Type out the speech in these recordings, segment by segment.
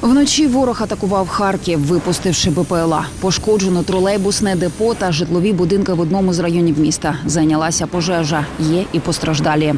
Вночі ворог атакував Харків, випустивши БПЛА. Пошкоджено тролейбусне депо та житлові будинки в одному з районів міста. Зайнялася пожежа. Є і постраждалі.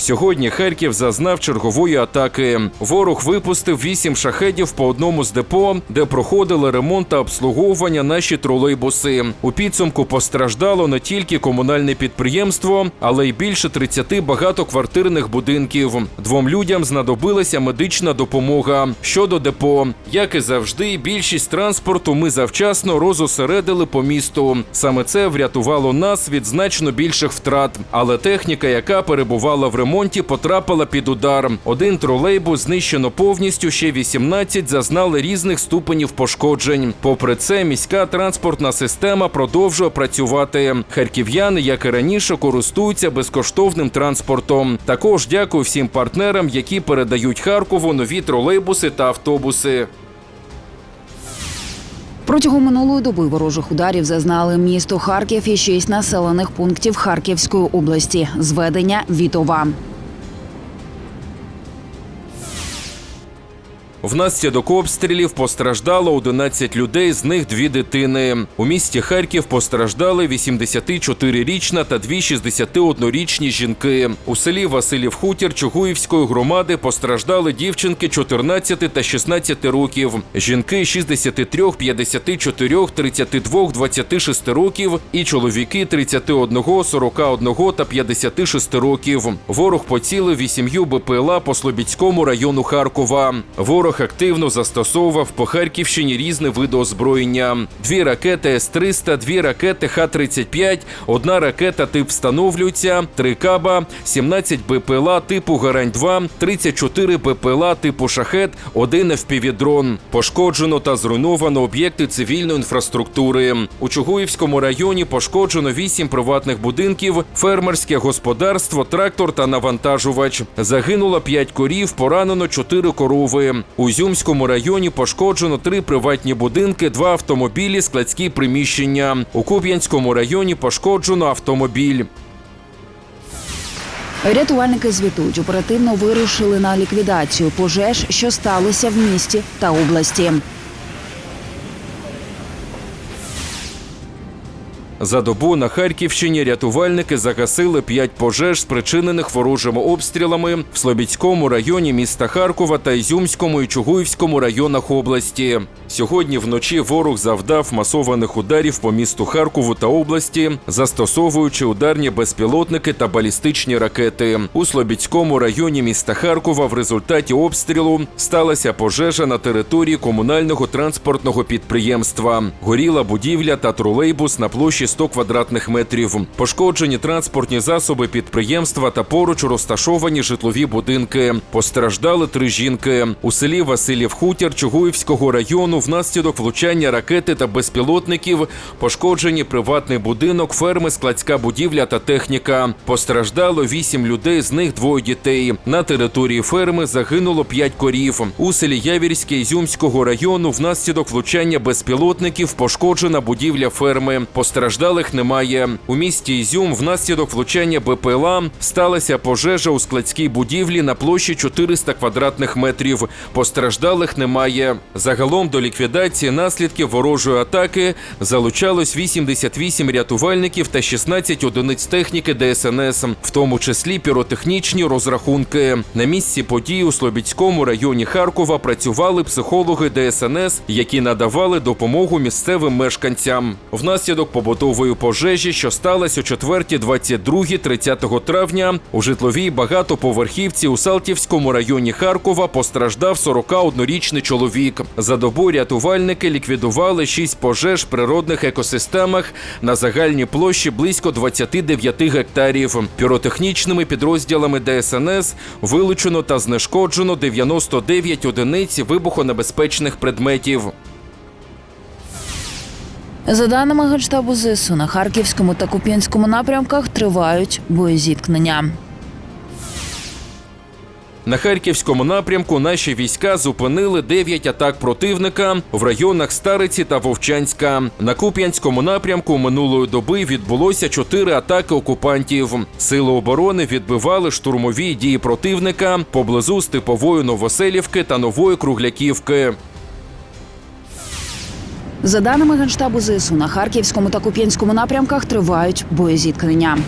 Сьогодні Харків зазнав чергової атаки. Ворог випустив вісім шахедів по одному з депо, де проходили ремонт та обслуговування наші тролейбуси. У підсумку постраждало не тільки комунальне підприємство, але й більше 30 багатоквартирних будинків. Двом людям знадобилася медична допомога. Щодо депо, як і завжди, більшість транспорту ми завчасно розосередили по місту. Саме це врятувало нас від значно більших втрат. Але техніка, яка перебувала в ремонті, потрапила під удар. Один тролейбус знищено повністю, ще 18 зазнали різних ступенів пошкоджень. Попри це, міська транспортна система продовжує працювати. Харків'яни, як і раніше, користуються безкоштовним транспортом. Також дякую всім партнерам, які передають Харкову нові тролейбуси та автобуси. Протягом минулої доби ворожих ударів зазнали місто Харків і шість населених пунктів Харківської області. Зведення Вітова. Внаслідок обстрілів постраждало 11 людей, з них дві дитини. У місті Харків постраждали 84-річна та дві 61-річні жінки. У селі Василів Хутір Чугуївської громади постраждали дівчинки 14 та 16 років. Жінки 63, 54, 32, 26 років і чоловіки 31, 41 та 56 років. Ворог поцілив вісім'ю БПЛА по Слобідському району Харкова. Ворог активно застосовував по Харківщині різні види озброєння: дві ракети С-300, дві ракети Х-35, одна ракета тип встановлюється, три каба, 17 БПЛА типу Гарань-2, 34 БПЛА типу Шахет, один FPV-дрон. Пошкоджено та зруйновано об'єкти цивільної інфраструктури. У Чугуївському районі пошкоджено 8 приватних будинків, фермерське господарство, трактор та навантажувач. Загинуло 5 корів, поранено 4 корови. У Зюмському районі пошкоджено три приватні будинки, два автомобілі, складські приміщення. У Куп'янському районі пошкоджено автомобіль. Рятувальники звітують, оперативно вирушили на ліквідацію пожеж, що сталося в місті та області. За добу на Харківщині рятувальники загасили п'ять пожеж, спричинених ворожими обстрілами в Слобідському районі міста Харкова та Ізюмському і Чугуївському районах області. Сьогодні вночі ворог завдав масованих ударів по місту Харкову та області, застосовуючи ударні безпілотники та балістичні ракети. У Слобідському районі міста Харкова в результаті обстрілу сталася пожежа на території комунального транспортного підприємства. Горіла будівля та тролейбус на площі 100 квадратних метрів. Пошкоджені транспортні засоби підприємства та поруч розташовані житлові будинки. Постраждали три жінки. У селі Василів Хутір Чугуївського району внаслідок влучання ракети та безпілотників пошкоджені приватний будинок, ферми, складська будівля та техніка. Постраждало вісім людей, з них двоє дітей. На території ферми загинуло п'ять корів. У селі Явірське Ізюмського району внаслідок влучання безпілотників пошкоджена будівля ферми. Постраждалих немає. У місті Ізюм внаслідок влучання БПЛА сталася пожежа у складській будівлі на площі 400 квадратних метрів. Постраждалих немає. Загалом до ліквідації наслідків ворожої атаки залучалось 88 рятувальників та 16 одиниць техніки ДСНС, в тому числі піротехнічні розрахунки. На місці події у Слобідському районі Харкова працювали психологи ДСНС, які надавали допомогу місцевим мешканцям. Внаслідок побутової пожежі, що сталася о 4, 22, 30 травня, у житловій багатоповерхівці у Салтівському районі Харкова постраждав 41-річний чоловік. За добу рятувальники ліквідували 6 пожеж в природних екосистемах на загальній площі близько 29 гектарів. Піротехнічними підрозділами ДСНС вилучено та знешкоджено 99 одиниць вибухонебезпечних предметів. За даними Генштабу ЗСУ, на Харківському та Куп'янському напрямках тривають боєзіткнення. На харківському напрямку наші війська зупинили 9 атак противника в районах Стариці та Вовчанська. На Куп'янському напрямку минулої доби відбулося 4 атаки окупантів. Сили оборони відбивали штурмові дії противника поблизу Степової Новоселівки та Нової Кругляківки. За даними генштабу ЗСУ, на харківському та куп'янському напрямках тривають боєзіткнення.